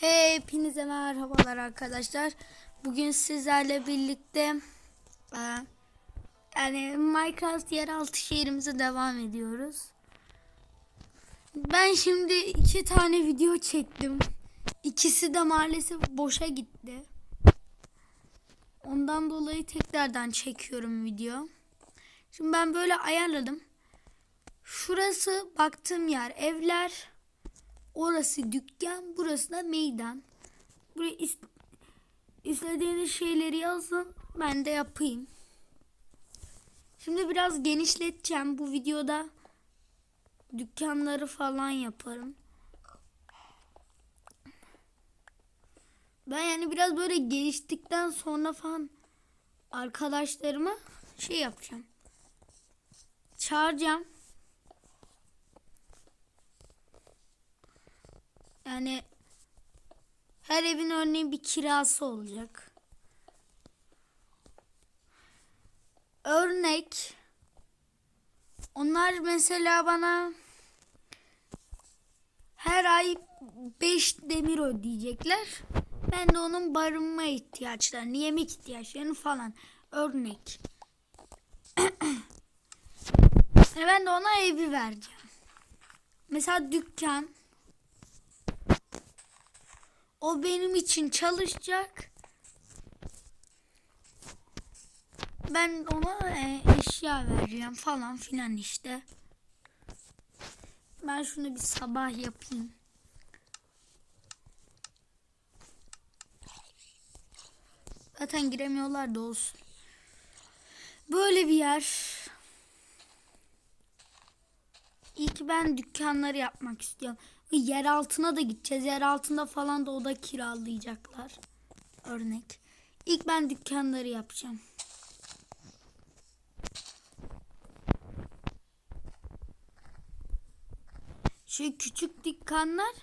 Hepinize merhabalar arkadaşlar. Bugün sizlerle birlikte e, yani Minecraft yeraltı şehrimize devam ediyoruz. Ben şimdi iki tane video çektim. İkisi de maalesef boşa gitti. Ondan dolayı tekrardan çekiyorum video. Şimdi ben böyle ayarladım. Şurası baktığım yer evler. Orası dükkan, burası da meydan. Buraya is- istediğiniz şeyleri yazın, ben de yapayım. Şimdi biraz genişleteceğim bu videoda. Dükkanları falan yaparım. Ben yani biraz böyle geliştikten sonra falan arkadaşlarıma şey yapacağım. Çağıracağım. Yani her evin örneğin bir kirası olacak. Örnek onlar mesela bana her ay 5 demir ödeyecekler. Ben de onun barınma ihtiyaçlarını, yemek ihtiyaçlarını falan örnek. E ben de ona evi vereceğim. Mesela dükkan o benim için çalışacak. Ben ona e, eşya vereceğim falan filan işte. Ben şunu bir sabah yapayım. Zaten giremiyorlar da olsun. Böyle bir yer. İlk ben dükkanları yapmak istiyorum. Yer altına da gideceğiz. Yer altında falan da oda kiralayacaklar. Örnek. İlk ben dükkanları yapacağım. Şu küçük dükkanlar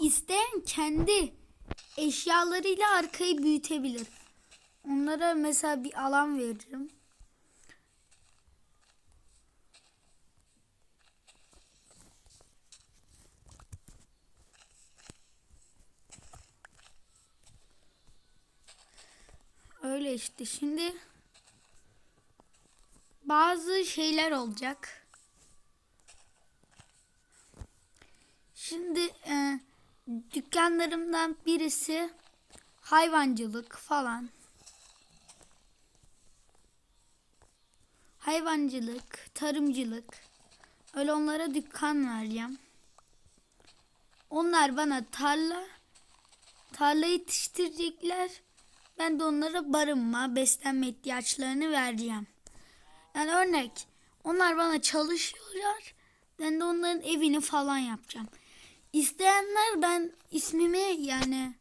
isteyen kendi eşyalarıyla arkayı büyütebilir. Onlara mesela bir alan veririm. Öyle işte şimdi bazı şeyler olacak. Şimdi e, dükkanlarımdan birisi hayvancılık falan. Hayvancılık, tarımcılık. Öyle onlara dükkan vereceğim. Onlar bana tarla tarla yetiştirecekler. Ben de onlara barınma, beslenme ihtiyaçlarını vereceğim. Yani örnek, onlar bana çalışıyorlar. Ben de onların evini falan yapacağım. İsteyenler ben ismimi yani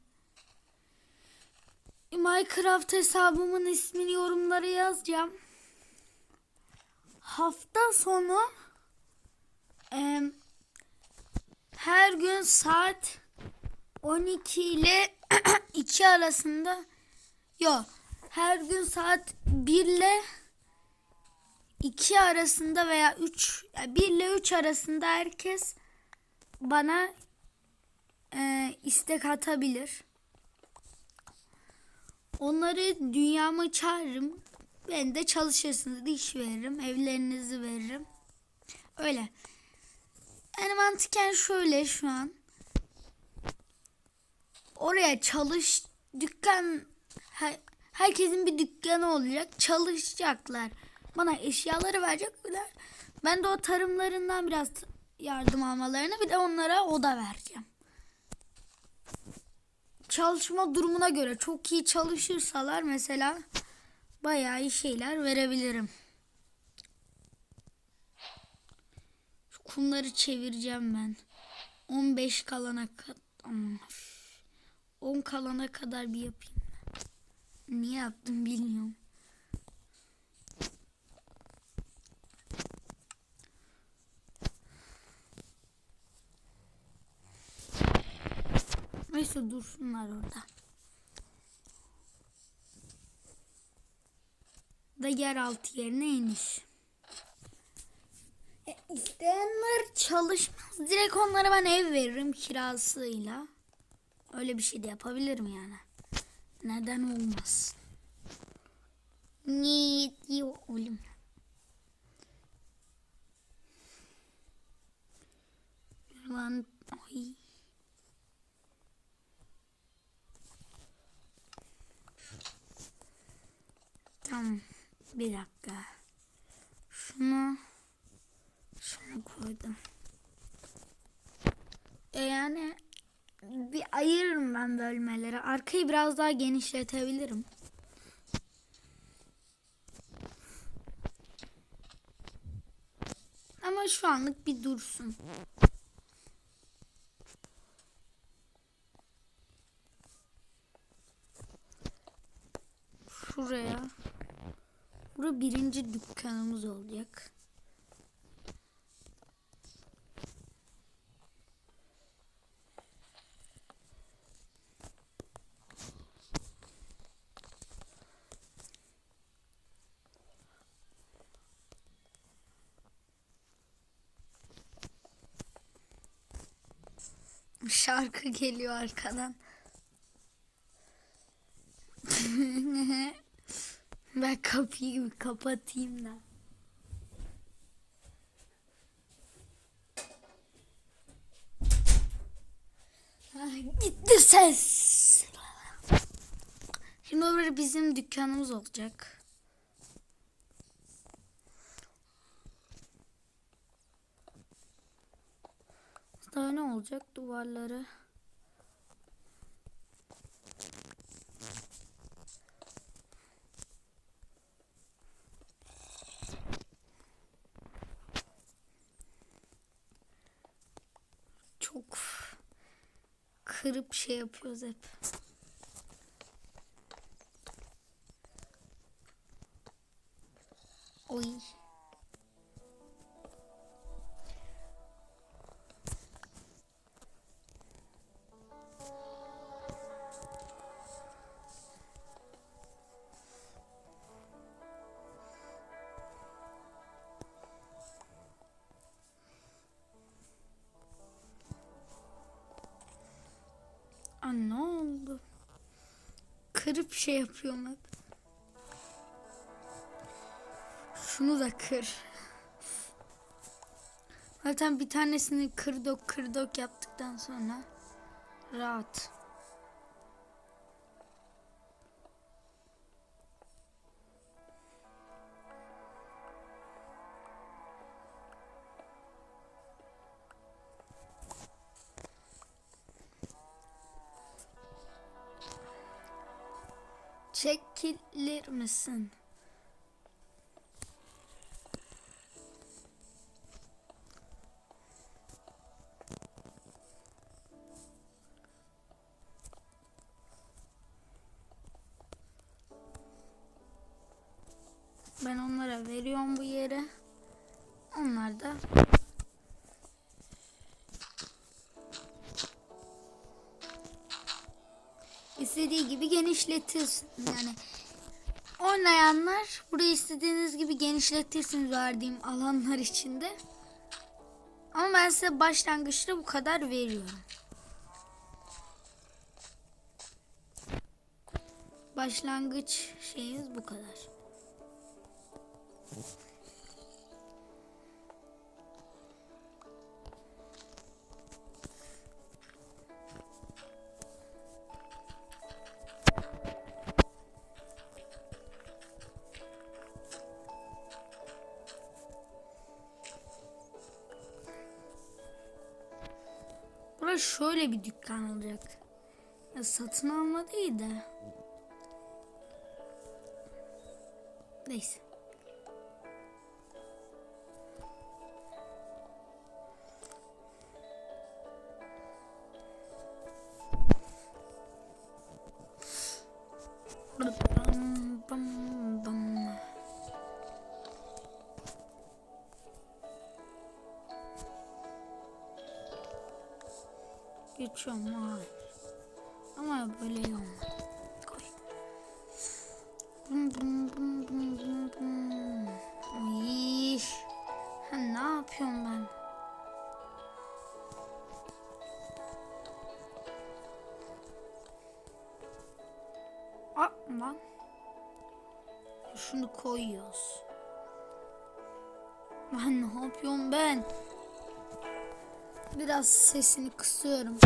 Minecraft hesabımın ismini yorumlara yazacağım. Hafta sonu e, her gün saat 12 ile 2 arasında Yok. Her gün saat 1 ile 2 arasında veya 3 yani 1 ile 3 arasında herkes bana e, istek atabilir. Onları dünyama çağırırım. Ben de çalışırsınız. iş veririm. Evlerinizi veririm. Öyle. Yani mantıken şöyle şu an. Oraya çalış dükkan her- herkesin bir dükkanı olacak. Çalışacaklar. Bana eşyaları verecekler. Ben de o tarımlarından biraz yardım almalarını bir de onlara oda vereceğim. Çalışma durumuna göre çok iyi çalışırsalar mesela bayağı iyi şeyler verebilirim. Şu kumları çevireceğim ben. 15 kalana kadar 10 kalana kadar bir yapayım. Niye yaptım bilmiyorum. Neyse dursunlar orada. Da yeraltı yerine iniş. E, isteyenler çalışmaz. Direkt onlara ben ev veririm kirasıyla. Öyle bir şey de yapabilirim yani. Neden olmaz? Niye diyor oğlum? Lan ay. Tamam. Bir dakika. Şunu şunu koydum. E yani bir ayırırım ben bölmeleri. Arkayı biraz daha genişletebilirim. Ama şu anlık bir dursun. Şuraya. Bura birinci dükkanımız olacak. Şarkı geliyor arkadan. ben kapıyı kapatayım da. Ah, Gitti ses. Şimdi orada bizim dükkanımız olacak. Daha ne olacak duvarları? Çok kırıp şey yapıyoruz hep. Oy. Kırıp şey yapıyorum hep. Şunu da kır. Zaten bir tanesini kırdok kırdok yaptıktan sonra rahat. Çekilir misin? Ben onlara veriyorum bu yeri. Onlar da istediği gibi genişletirsin. Yani oynayanlar burayı istediğiniz gibi genişletirsiniz verdiğim alanlar içinde. Ama ben size başlangıçta bu kadar veriyorum. Başlangıç şeyimiz bu kadar. Şöyle bir dükkan olacak. Ya satın alma değil de. Neyse. Bam, Geçiyorum hayır. Ama böyle olmaz. Koy. Bum bum bum bum bum bum. Ay. Ha, ne yapıyorum ben? Lan. Şunu koyuyoruz. Lan ne yapıyorum ben? Biraz sesini kısıyorum.